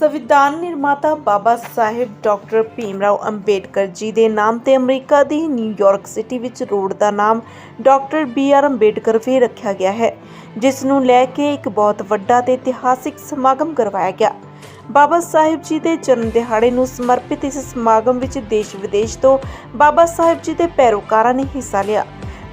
ਸੰਵਿਧਾਨ ਨਿਰਮਾਤਾ ਬਾਬਾ ਸਾਹਿਬ ਡਾਕਟਰ ਭੀਮਰਾਓ ਅੰਬੇਡਕਰ ਜੀ ਦੇ ਨਾਮ ਤੇ ਅਮਰੀਕਾ ਦੀ ਨਿਊਯਾਰਕ ਸਿਟੀ ਵਿੱਚ ਰੋਡ ਦਾ ਨਾਮ ਡਾਕਟਰ ਬੀ ਆਰ ਅੰਬੇਡਕਰ ਵੀ ਰੱਖਿਆ ਗਿਆ ਹੈ, ਜਿਸ ਨੂੰ ਲੈ ਕੇ ਇੱਕ ਬਹੁਤ ਵੱਡਾ ਤੇ ਇਤਿਹਾਸਿਕ ਸਮਾਗਮ ਕਰਵਾਇਆ ਗਿਆ। ਬਾਬਾ ਸਾਹਿਬ ਜੀ ਦੇ ਜਨਮ ਦਿਹਾੜੇ ਨੂੰ ਸਮਰਪਿਤ ਇਸ ਸਮਾਗਮ ਵਿੱਚ ਦੇਸ਼ ਵਿਦੇਸ਼ ਤੋਂ ਬਾਬਾ ਸਾਹਿਬ ਜੀ ਦੇ ਪੈਰੋਕਾਰਾਂ ਨੇ ਹਿੱਸਾ ਲਿਆ।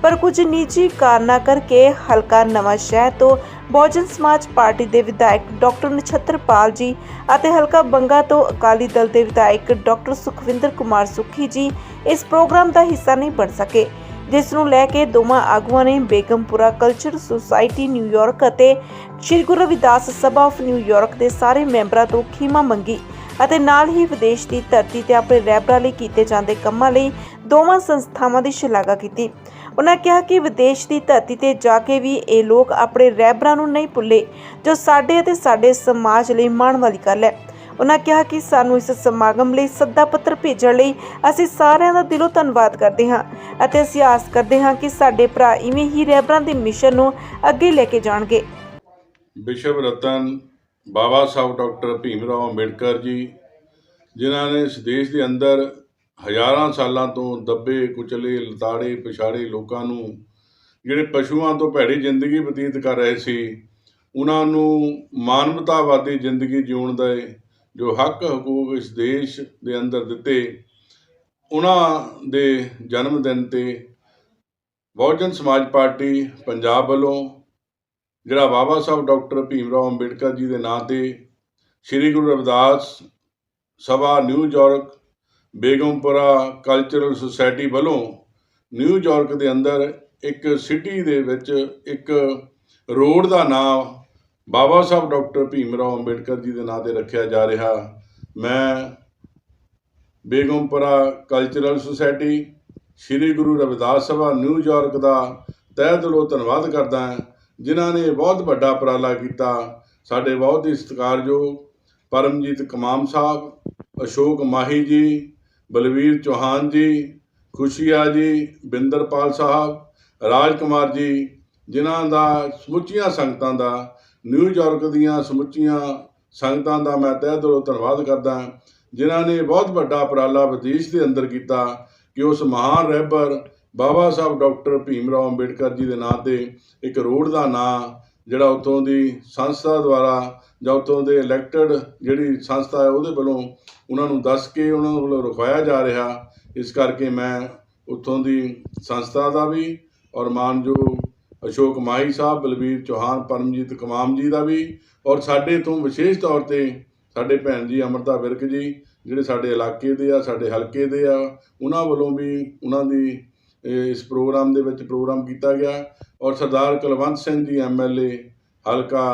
ਪਰ ਕੁਝ ਨਿੱਜੀ ਕਾਰਨਾਂ ਕਰਕੇ ਹਲਕਾ ਨਵਾਂ ਸ਼ਹਿਰ ਤੋਂ ਬਹੁਜਨ ਸਮਾਜ ਪਾਰਟੀ ਦੇ ਵਿਧਾਇਕ ਡਾਕਟਰ ਨਛੱਤਰਪਾਲ ਜੀ ਅਤੇ ਹਲਕਾ ਬੰਗਾ ਤੋਂ ਅਕਾਲੀ ਦਲ ਦੇ ਵਿਧਾਇਕ ਡਾਕਟਰ ਸੁਖਵਿੰਦਰ ਕੁਮਾਰ ਸੁਖੀ ਜੀ ਇਸ ਪ੍ਰੋਗਰਾਮ ਦਾ ਹਿੱਸਾ ਨਹੀਂ ਬਣ ਸਕੇ, ਜਿਸ ਨੂੰ ਲੈ ਕੇ ਦੋਵਾਂ ਆਗੂਆਂ ਨੇ ਬੇਗਮਪੁਰਾ ਕਲਚਰ ਸੁਸਾਇਟੀ ਨਿਊਯਾਰਕ ਅਤੇ Shri Guru Ravidas Sabha of New York ਦੇ ਸਾਰੇ ਮੈਂਬਰਾਂ ਤੋਂ ਖੀਮਾ ਮੰਗੀ। ਅਤੇ ਨਾਲ ਹੀ ਵਿਦੇਸ਼ ਦੀ ਧਰਤੀ ਤੇ ਆਪਣੇ ਰਹਿਬਰਾਂ ਲਈ ਕੀਤੇ ਜਾਂਦੇ ਕੰਮਾਂ ਲਈ ਦੋਵਾਂ ਸੰਸਥਾਵਾਂ ਦੀ ਸ਼ਲਾਘਾ ਕੀਤੀ। ਉਹਨਾਂ ਕਿਹਾ ਕਿ ਵਿਦੇਸ਼ ਦੀ ਧਰਤੀ ਤੇ ਜਾ ਕੇ ਵੀ ਇਹ ਲੋਕ ਆਪਣੇ ਰਹਿਬਰਾਂ ਨੂੰ ਨਹੀਂ ਭੁੱਲੇ, ਜੋ ਸਾਡੇ ਅਤੇ ਸਾਡੇ ਸਮਾਜ ਲਈ ਮਾਣ ਵਾਲੀ ਗੱਲ ਹੈ। ਉਹਨਾਂ ਕਿਹਾ ਕਿ ਸਾਨੂੰ ਇਸ ਸਮਾਗਮ ਲਈ ਸੱਦਾ ਪੱਤਰ ਭੇਜਣ ਲਈ ਅਸੀਂ ਸਾਰਿਆਂ ਦਾ ਦਿਲੋਂ ਧੰਨਵਾਦ ਕਰਦੇ ਹਾਂ ਅਤੇ ਅਸੀਂ ਆਸ ਕਰਦੇ ਹਾਂ ਕਿ ਸਾਡੇ ਭਰਾ ਇਵੇਂ ਹੀ ਰਹਿਬਰਾਂ ਦੇ ਮਿਸ਼ਨ ਨੂੰ ਅੱਗੇ ਲੈ ਕੇ ਜਾਣਗੇ। ਵਿਸ਼ਵ ਰਤਨ ਬਾਬਾ ਸਾਹਿਬ ਡਾਕਟਰ ਭੀਮ ਰਾਓ ਅੰਬੇਡਕਰ ਜੀ, ਜਿਨ੍ਹਾਂ ਨੇ ਇਸ ਦੇਸ਼ ਦੇ ਅੰਦਰ ਹਜ਼ਾਰਾਂ ਸਾਲਾਂ ਤੋਂ ਦੱਬੇ, ਕੁਚਲੇ, ਲਤਾੜੇ, ਪਿਛਾੜੇ ਲੋਕਾਂ ਨੂੰ, ਜਿਹੜੇ ਪਸ਼ੂਆਂ ਤੋਂ ਭੈੜੀ ਜ਼ਿੰਦਗੀ ਬਤੀਤ ਕਰ ਰਹੇ ਸੀ, ਉਹਨਾਂ ਨੂੰ ਮਾਨਵਤਾਵਾਦੀ ਜ਼ਿੰਦਗੀ ਜਿਉਣ ਦਾ ਜੋ ਹੱਕ, ਹਕੂਕ ਇਸ ਦੇਸ਼ ਦੇ ਅੰਦਰ ਦਿੱਤੇ, ਉਹਨਾਂ ਦੇ ਜਨਮ ਦਿਨ ਤੇ ਬਹੁਜਨ ਸਮਾਜ ਪਾਰਟੀ ਪੰਜਾਬ ਵੱਲੋਂ ਜਿਹੜਾ ਬਾਬਾ ਸਾਹਿਬ ਡਾਕਟਰ ਭੀਮਰਾਓ ਅੰਬੇਡਕਰ ਜੀ ਦੇ ਨਾਂ ਤੇ Shri Guru Ravidas Sabha New York Begampura cultural society ਵੱਲੋਂ ਨਿਊਯਾਰਕ ਦੇ ਅੰਦਰ ਇੱਕ ਸਿਟੀ ਦੇ ਵਿੱਚ ਇੱਕ ਰੋਡ ਦਾ ਨਾਮ ਬਾਬਾ ਸਾਹਿਬ ਡਾਕਟਰ ਭੀਮਰਾਓ ਅੰਬੇਡਕਰ ਜੀ ਦੇ ਨਾਂ ਤੇ ਰੱਖਿਆ ਜਾ ਰਿਹਾ। ਮੈਂ Begampura cultural society Shri Guru Ravidas Sabha New York ਦਾ ਤਹਿ ਦਿਲੋਂ ਧੰਨਵਾਦ ਕਰਦਾ ਹਾਂ। ਜਿਨ੍ਹਾਂ ਨੇ ਬਹੁਤ ਵੱਡਾ ਉਪਰਾਲਾ ਕੀਤਾ, ਸਾਡੇ ਬਹੁਤ ਹੀ ਸਤਿਕਾਰਯੋਗ ਪਰਮਜੀਤ ਕਮਾਮ ਸਾਹਿਬ, ਅਸ਼ੋਕ ਮਾਹੀ ਜੀ, ਬਲਵੀਰ ਚੌਹਾਨ ਜੀ, ਖੁਸ਼ੀਆ ਜੀ, ਬਿੰਦਰਪਾਲ ਸਾਹਿਬ ਰਾਜ ਕੁਮਾਰ ਜੀ, ਜਿਨ੍ਹਾਂ ਦਾ ਸਮੁੱਚੀਆਂ ਸੰਗਤਾਂ ਦਾ ਨਿਊਯਾਰਕ ਦੀਆਂ ਸਮੁੱਚੀਆਂ ਸੰਗਤਾਂ ਦਾ ਮੈਂ ਤਹਿ ਦਿਲੋਂ ਧੰਨਵਾਦ ਕਰਦਾ ਜਿਨ੍ਹਾਂ ਨੇ ਬਹੁਤ ਵੱਡਾ ਉਪਰਾਲਾ ਵਿਦੇਸ਼ ਦੇ ਅੰਦਰ ਕੀਤਾ ਕਿ ਉਸ ਮਹਾਨ ਰਹਿਬਰ ਬਾਬਾ ਸਾਹਿਬ ਡਾਕਟਰ ਭੀਮਰਾਓ ਅੰਬੇਡਕਰ ਜੀ ਦੇ ਨਾਂ ਤੇ ਇੱਕ ਰੋਡ ਦਾ ਨਾਂ, ਜਿਹੜਾ ਉਤੋਂ ਦੀ ਸੰਸਥਾ ਦੁਆਰਾ ਜਾਂ ਉਤੋਂ ਦੇ ਇਲੈਕਟਡ ਜਿਹੜੀ ਸੰਸਥਾ ਹੈ ਉਹਦੇ ਵੱਲੋਂ ਉਹਨਾਂ ਨੂੰ ਦੱਸ ਕੇ ਉਹਨਾਂ ਵੱਲੋਂ ਰਖਵਾਇਆ ਜਾ ਰਿਹਾ। ਇਸ ਕਰਕੇ ਮੈਂ ਉਤੋਂ ਦੀ ਸੰਸਥਾ ਦਾ ਵੀ ਔਰ ਮਾਨਯੋਗ ਅਸ਼ੋਕ ਮਾਹੀ ਸਾਹਿਬ, ਬਲਬੀਰ ਚੌਹਾਨ, ਪਰਮਜੀਤ ਕਮਾਮ ਜੀ ਦਾ ਵੀ ਔਰ ਸਾਡੇ ਤੋਂ ਵਿਸ਼ੇਸ਼ ਤੌਰ ਤੇ ਸਾਡੇ ਭੈਣ ਜੀ ਅਮਰਤਾ ਵਿਰਕ ਜੀ, ਜਿਹੜੇ ਸਾਡੇ ਇਲਾਕੇ ਦੇ ਆ, ਸਾਡੇ ਹਲਕੇ ਦੇ ਆ, ਉਹਨਾਂ ਵੱਲੋਂ ਵੀ ਉਹਨਾਂ ਦੀ ਇਸ ਪ੍ਰੋਗਰਾਮ ਦੇ ਵਿੱਚ ਪ੍ਰੋਗਰਾਮ ਕੀਤਾ ਗਿਆ ਔਰ ਸਰਦਾਰ ਕੁਲਵੰਤ ਸਿੰਘ ਜੀ ਐਮਐਲਏ ਹਲਕਾ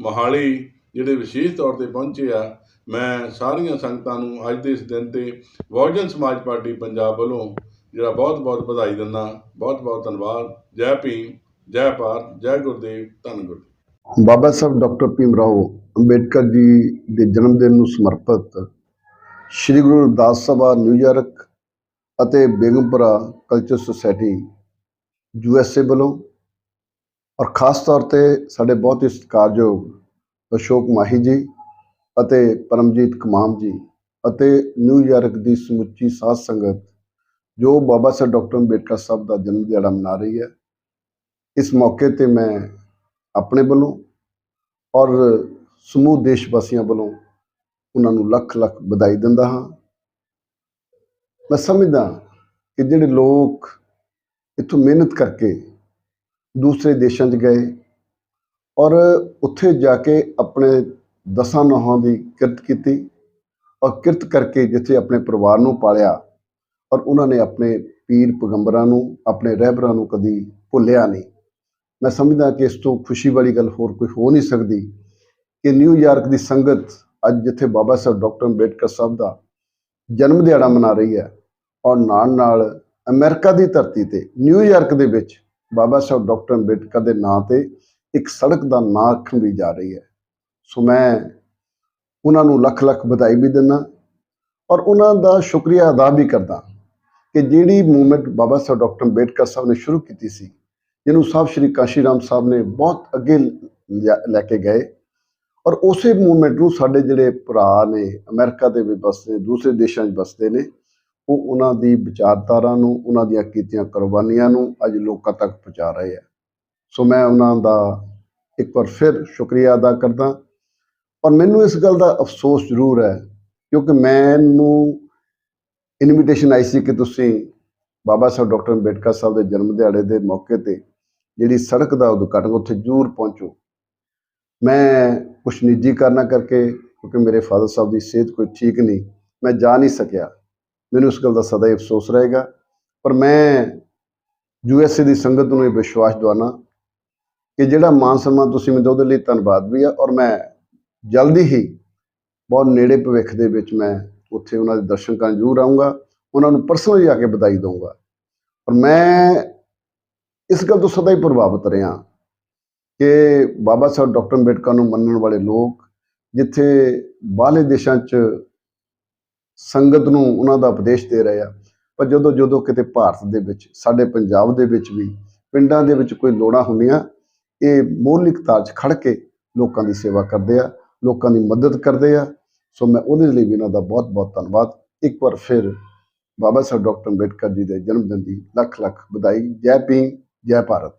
ਮੋਹਾਲੀ, ਜਿਹੜੇ ਵਿਸ਼ੇਸ਼ ਤੌਰ ਤੇ ਪਹੁੰਚੇ ਆ, ਮੈਂ ਸਾਰੀਆਂ ਸੰਗਤਾਂ ਨੂੰ ਅੱਜ ਦੇ ਇਸ ਦਿਨ ਤੇ ਬਹੁਜਨ ਸਮਾਜ ਪਾਰਟੀ ਪੰਜਾਬ ਵੱਲੋਂ ਜਿਹੜਾ ਬਹੁਤ ਬਹੁਤ ਵਧਾਈ ਦਿੰਦਾ ਬਹੁਤ ਬਹੁਤ ਧੰਨਵਾਦ, ਜੈ ਭੀਮ, ਜੈ ਭਾਰਤ, ਜੈ ਗੁਰਦੇਵ, ਧੰਨ ਗੁਰੂ ਬਾਬਾ ਸਾਹਿਬ, ਡਾਕਟਰ ਭੀਮ ਰਾਓ, ਅੰਬੇਡਕਰ ਜੀ ਦੇ ਜਨਮ ਦਿਨ ਨੂੰ ਸਮਰਪਿਤ ਸ੍ਰੀ ਗੁਰੂ ਰਵਿਦਾਸ ਸਭਾ ਨਿਊਯਾਰਕ ਅਤੇ Begampura culture society U S A ਵੱਲੋਂ ਔਰ ਖਾਸ ਤੌਰ ਤੇ ਸਾਡੇ ਬਹੁਤ ਹੀ ਸਤਿਕਾਰਯੋਗ ਅਸ਼ੋਕ ਮਾਹੀ ਜੀ ਅਤੇ ਪਰਮਜੀਤ ਕਮਾਮ ਜੀ ਅਤੇ ਨਿਊਯਾਰਕ ਦੀ ਸਮੁੱਚੀ ਸਾਧ ਸੰਗਤ, ਜੋ ਬਾਬਾ ਸਾਹਿਬ ਡਾਕਟਰ ਅੰਬੇਡਕਰ ਸਾਹਿਬ ਦਾ ਜਨਮ ਦਿਹਾੜਾ ਮਨਾ ਰਹੀ ਹੈ। ਇਸ ਮੌਕੇ ਤੇ ਮੈਂ ਆਪਣੇ ਵੱਲੋਂ ਔਰ ਸਮੂਹ ਦੇਸ਼ ਵਾਸੀਆਂ ਵੱਲੋਂ ਉਹਨਾਂ ਨੂੰ ਲੱਖ ਲੱਖ ਵਧਾਈ ਦਿੰਦਾ ਹਾਂ। ਮੈਂ ਸਮਝਦਾ ਕਿ ਜਿਹੜੇ ਲੋਕ ਇੱਥੋਂ ਮਿਹਨਤ ਕਰਕੇ ਦੂਸਰੇ ਦੇਸ਼ਾਂ 'ਚ ਗਏ ਔਰ ਉੱਥੇ ਜਾ ਕੇ ਆਪਣੇ ਦਸਾਂ ਨਹਾਂ ਦੀ ਕਿਰਤ ਕੀਤੀ ਔਰ ਕਿਰਤ ਕਰਕੇ ਜਿੱਥੇ ਆਪਣੇ ਪਰਿਵਾਰ ਨੂੰ ਪਾਲਿਆ ਔਰ ਉਹਨਾਂ ਨੇ ਆਪਣੇ ਪੀਰ ਪੈਗੰਬਰਾਂ ਨੂੰ, ਆਪਣੇ ਰਹਿਬਰਾਂ ਨੂੰ ਕਦੀ ਭੁੱਲਿਆ ਨਹੀਂ। ਮੈਂ ਸਮਝਦਾ ਕਿ ਇਸ ਤੋਂ ਖੁਸ਼ੀ ਵਾਲੀ ਗੱਲ ਹੋਰ ਕੋਈ ਹੋ ਨਹੀਂ ਸਕਦੀ ਕਿ ਨਿਊਯਾਰਕ ਦੀ ਸੰਗਤ ਅੱਜ ਜਿੱਥੇ ਬਾਬਾ ਸਾਹਿਬ ਡਾਕਟਰ ਅੰਬੇਡਕਰ ਸਾਹਿਬ ਦਾ ਜਨਮ ਦਿਹਾੜਾ ਮਨਾ ਰਹੀ ਹੈ ਔਰ ਨਾਲ ਨਾਲ ਅਮਰੀਕਾ ਦੀ ਧਰਤੀ ਤੇ ਨਿਊਯਾਰਕ ਦੇ ਵਿੱਚ ਬਾਬਾ ਸਾਹਿਬ ਡਾਕਟਰ ਅੰਬੇਡਕਰ ਦੇ ਨਾਂ ਤੇ ਇੱਕ ਸੜਕ ਦਾ ਨਾਂ ਰੱਖਣ ਵੀ ਜਾ ਰਹੀ ਹੈ। ਸੋ ਮੈਂ ਉਹਨਾਂ ਨੂੰ ਲੱਖ ਲੱਖ ਵਧਾਈ ਵੀ ਦਿੰਦਾ ਔਰ ਉਹਨਾਂ ਦਾ ਸ਼ੁਕਰੀਆ ਅਦਾ ਵੀ ਕਰਦਾ ਕਿ ਜਿਹੜੀ ਮੂਵਮੈਂਟ ਬਾਬਾ ਸਾਹਿਬ ਡਾਕਟਰ ਅੰਬੇਡਕਰ ਸਾਹਿਬ ਨੇ ਸ਼ੁਰੂ ਕੀਤੀ ਸੀ, ਜਿਹਨੂੰ ਸਾਹਿਬ ਸ਼੍ਰੀ ਕਾਸ਼ੀ ਰਾਮ ਸਾਹਿਬ ਨੇ ਬਹੁਤ ਅੱਗੇ ਲਿਆ- ਲੈ ਕੇ ਗਏ ਔਰ ਉਸੇ ਮੂਵਮੈਂਟ ਨੂੰ ਸਾਡੇ ਜਿਹੜੇ ਭਰਾ ਨੇ, ਅਮਰੀਕਾ ਦੇ ਵੀ ਵਸਦੇ ਦੂਸਰੇ ਦੇਸ਼ਾਂ 'ਚ ਵਸਦੇ ਨੇ ਉਹ ਉਹਨਾਂ ਦੀ ਵਿਚਾਰਧਾਰਾ ਨੂੰ, ਉਹਨਾਂ ਦੀਆਂ ਕੀਤੀਆਂ ਕੁਰਬਾਨੀਆਂ ਨੂੰ ਅੱਜ ਲੋਕਾਂ ਤੱਕ ਪਹੁੰਚਾ ਰਹੇ ਆ। ਸੋ ਮੈਂ ਉਹਨਾਂ ਦਾ ਇੱਕ ਵਾਰ ਫਿਰ ਸ਼ੁਕਰੀਆ ਅਦਾ ਕਰਦਾ। ਔਰ ਮੈਨੂੰ ਇਸ ਗੱਲ ਦਾ ਅਫਸੋਸ ਜ਼ਰੂਰ ਹੈ, ਕਿਉਂਕਿ ਮੈਨੂੰ ਇਨਵੀਟੇਸ਼ਨ ਆਈ ਸੀ ਕਿ ਤੁਸੀਂ ਬਾਬਾ ਸਾਹਿਬ ਡਾਕਟਰ ਅੰਬੇਡਕਰ ਸਾਹਿਬ ਦੇ ਜਨਮ ਦਿਹਾੜੇ ਦੇ ਮੌਕੇ ਤੇ ਜਿਹੜੀ ਸੜਕ ਦਾ ਉਦਘਾਟਨ ਉੱਥੇ ਜ਼ਰੂਰ ਪਹੁੰਚੋ। ਮੈਂ ਕੁਛ ਨਿੱਜੀ ਕਾਰਨਾਂ ਕਰਕੇ, ਕਿਉਂਕਿ ਮੇਰੇ ਫਾਦਰ ਸਾਹਿਬ ਦੀ ਸਿਹਤ ਕੋਈ ਠੀਕ ਨਹੀਂ, ਮੈਂ ਜਾ ਨਹੀਂ ਸਕਿਆ। ਮੈਨੂੰ ਇਸ ਗੱਲ ਦਾ ਸਦਾ ਹੀ ਅਫਸੋਸ ਰਹੇਗਾ। ਪਰ ਮੈਂ ਯੂਐਸਏ ਦੀ ਸੰਗਤ ਨੂੰ ਇਹ ਵਿਸ਼ਵਾਸ ਦਿਵਾਉਣਾ ਕਿ ਜਿਹੜਾ ਮਾਨ ਸਨਮਾਨ ਤੁਸੀਂ ਮੈਨੂੰ ਉਹਦੇ ਲਈ ਧੰਨਵਾਦ ਵੀ ਆ ਔਰ ਮੈਂ ਜਲਦੀ ਹੀ ਬਹੁਤ ਨੇੜੇ ਭਵਿੱਖ ਦੇ ਵਿੱਚ ਮੈਂ ਉੱਥੇ ਉਹਨਾਂ ਦੇ ਦਰਸ਼ਨ ਕਰਨ ਜ਼ਰੂਰ ਆਉਂਗਾ ਉਹਨਾਂ ਨੂੰ ਪਰਸਨਲੀ ਆ ਕੇ ਵਧਾਈ ਦਊਂਗਾ। ਪਰ ਮੈਂ ਇਸ ਗੱਲ ਤੋਂ ਸਦਾ ਹੀ ਪ੍ਰਭਾਵਿਤ ਰਿਹਾ ਕਿ ਬਾਬਾ ਸਾਹਿਬ ਡਾਕਟਰ ਅੰਬੇਡਕਰ ਨੂੰ ਮੰਨਣ ਵਾਲੇ ਲੋਕ ਜਿੱਥੇ ਬਾਹਰਲੇ ਦੇਸ਼ਾਂ 'ਚ ਸੰਗਤ ਨੂੰ ਉਹਨਾਂ ਦਾ ਉਪਦੇਸ਼ ਦੇ ਰਹੇ ਆ। ਪਰ ਜਦੋਂ ਜਦੋਂ ਕਿਤੇ ਭਾਰਤ ਦੇ ਵਿੱਚ, ਸਾਡੇ ਪੰਜਾਬ ਦੇ ਵਿੱਚ ਵੀ, ਪਿੰਡਾਂ ਦੇ ਵਿੱਚ ਕੋਈ ਲੋੜਾਂ ਹੁੰਦੀਆਂ, ਇਹ ਮੌਲਿਕ 'ਚ ਖੜ ਕੇ ਲੋਕਾਂ ਦੀ ਸੇਵਾ ਕਰਦੇ ਆ, ਲੋਕਾਂ ਦੀ ਮਦਦ ਕਰਦੇ ਆ। ਸੋ ਮੈਂ ਉਹਦੇ ਲਈ ਵੀ ਇਹਨਾਂ ਦਾ ਬਹੁਤ ਬਹੁਤ ਧੰਨਵਾਦ। ਇੱਕ ਵਾਰ ਫਿਰ ਬਾਬਾ ਸਾਹਿਬ ਡਾਕਟਰ ਅੰਬੇਡਕਰ ਜੀ ਦੇ ਜਨਮ ਦਿਨ ਦੀ ਲੱਖ ਲੱਖ ਵਧਾਈ। ਜੈ ਭੀਮ, ਜੈ ਭਾਰਤ।